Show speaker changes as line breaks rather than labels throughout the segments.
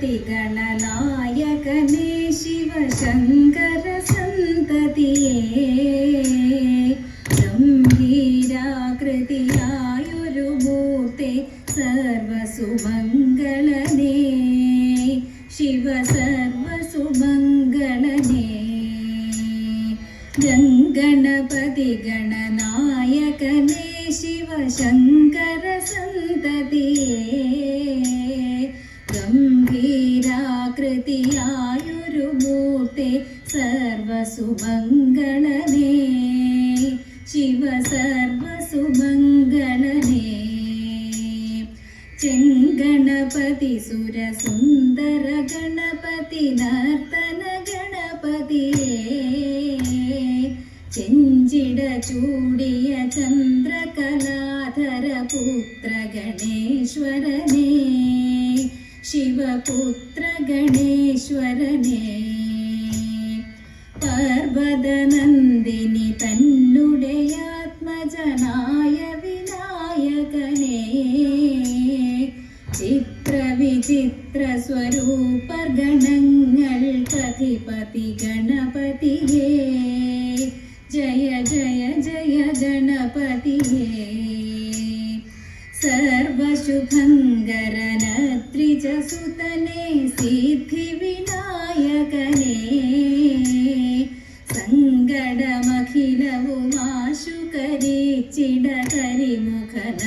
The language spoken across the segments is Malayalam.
ഗണപതി ഗണനായകനേ ശിവശങ്കര സന്തതിയേ. ഗംഭീരാകൃതിയായൊരു മൂർത്തി സർവസുമംഗളനേ. ശിവ സർവസുമംഗളനേ ഗംഗണപതി ഗണനായകനേ ശിവശങ്കര സന്തതിയേ. ചന്ദ്രകലാധര പുത്ര ഗണേശ്വരനേ ശിവപുത്ര ഗണേശ്വരനേ. പർവതനന്ദിനി തന്നുടെ ആത്മജനായ വിനായകനേ ചിത്രവിചിത്ര സ്വരൂപ ഗണങ്ങൾ കധിപതി ഗണപതിയേ. ജയ ജയ ജയ ഗണപതിയേ. സർവശുഭങ്കരന ത്രിജസുതനേ സിദ്ധി വിനായകനേ സങ്കടമഖിലവുമാശു കരിച്ചിട കരിമുഖനമൃതജനേ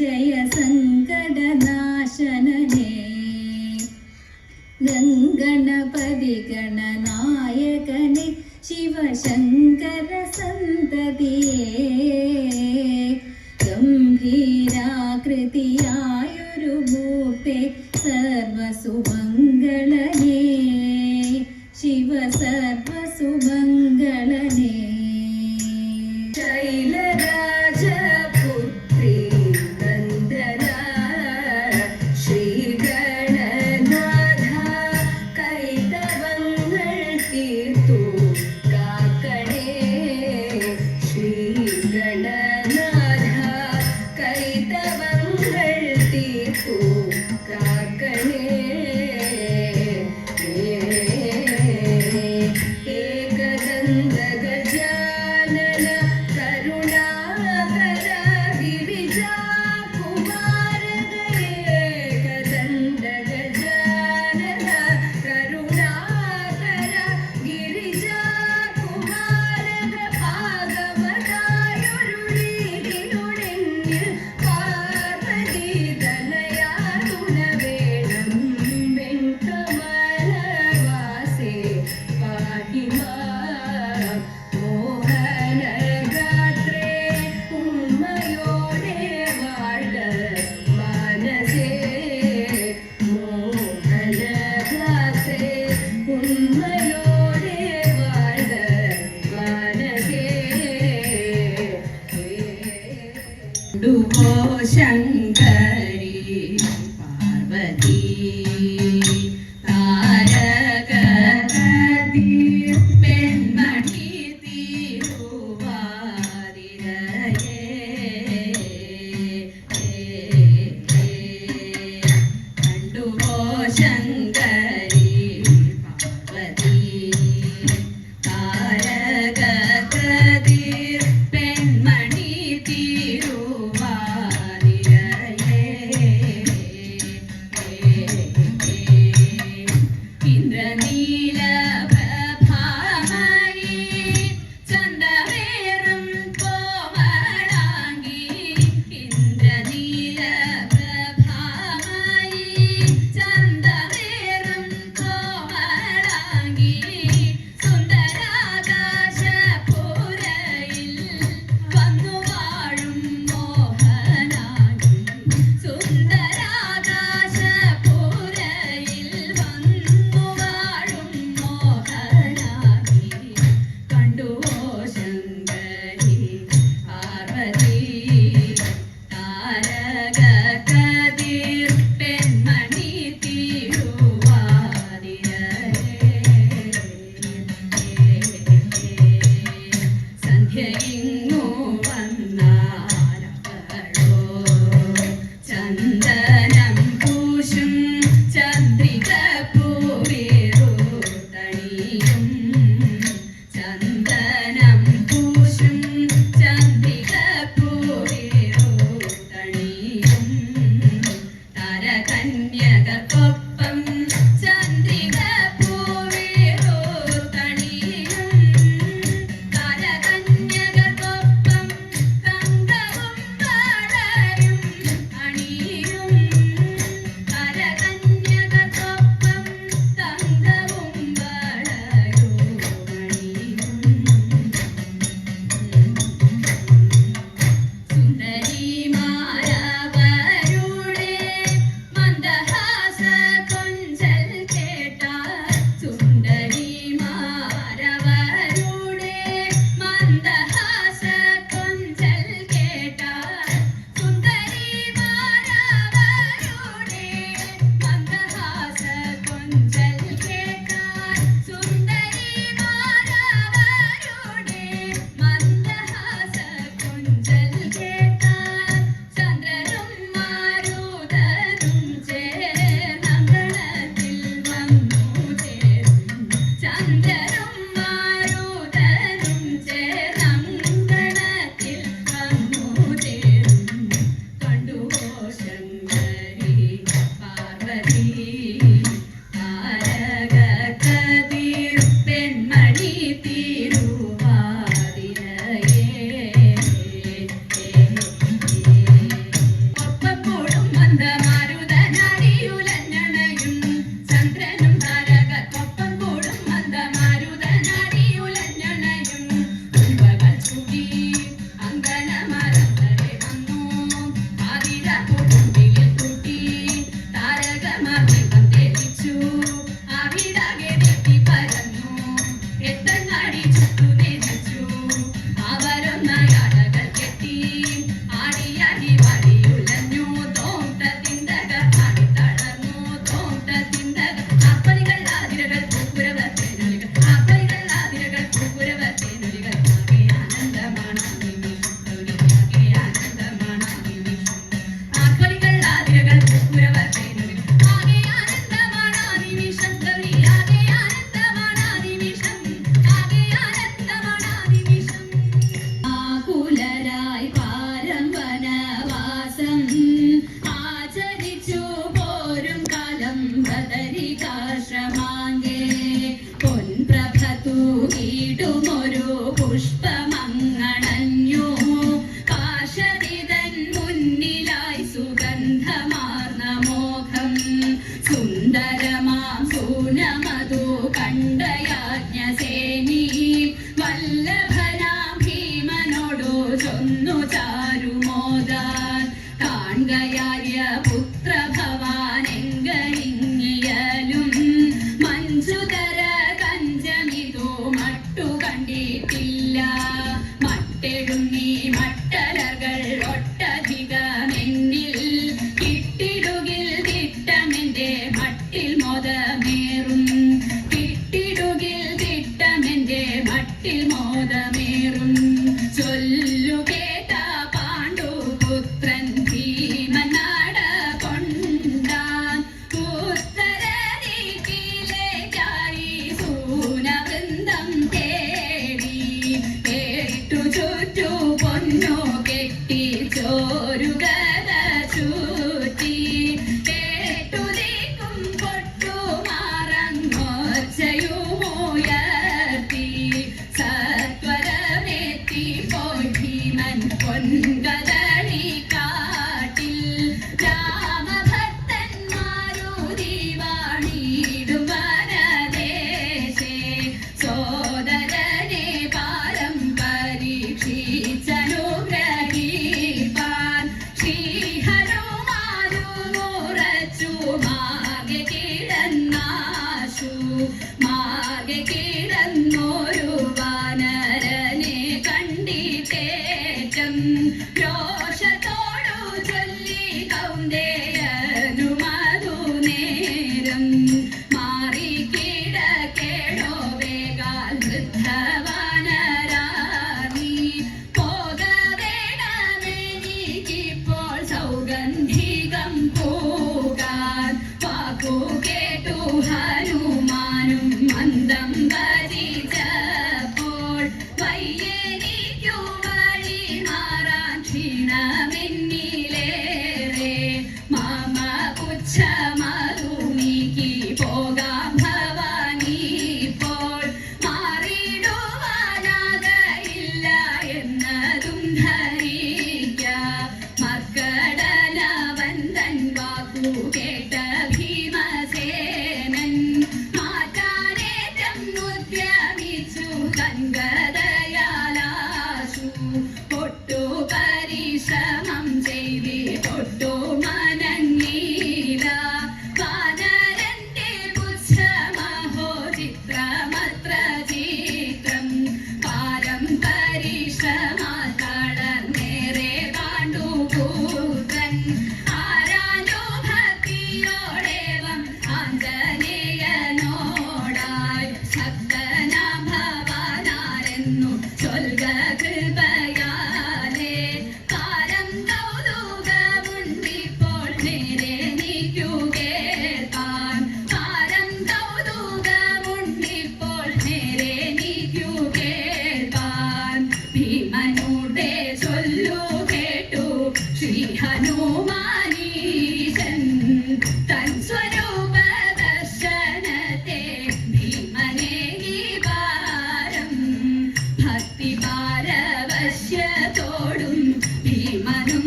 Jaya സങ്കടനാശനനേ ഗംഗണപതി ഗണനായകനെ Sivasankara സന്തതിയേ
You need my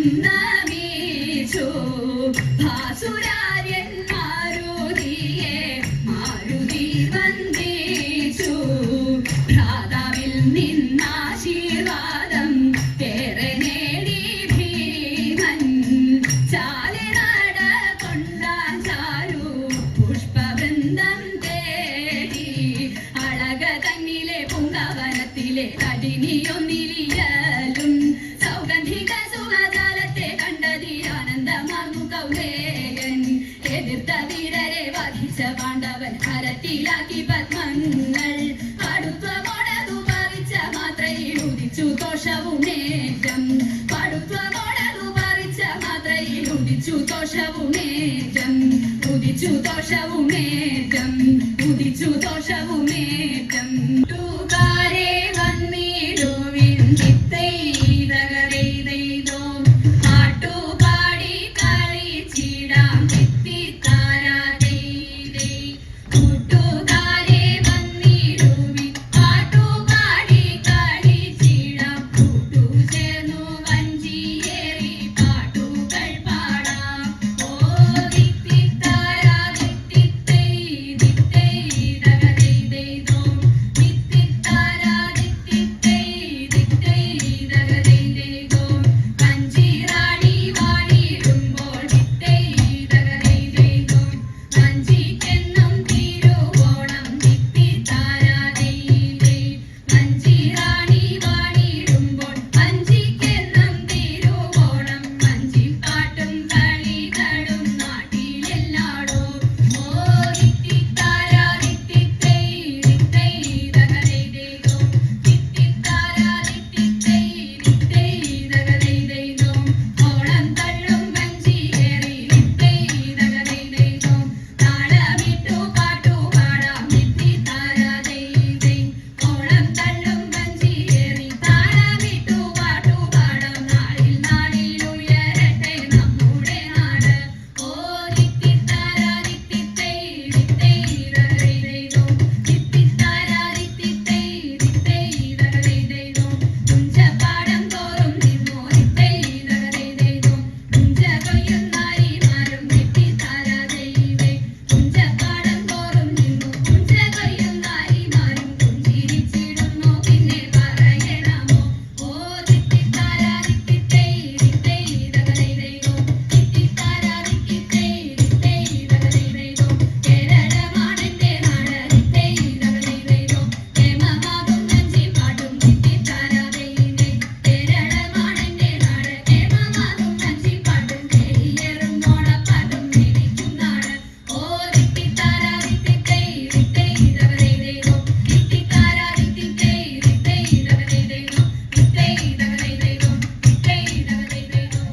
Night. ദോഷവുമേറ്റം. ഉദിച്ചു ദോഷവുമേറ്റം. ഉദിച്ചു ദോഷവുമേറ്റം.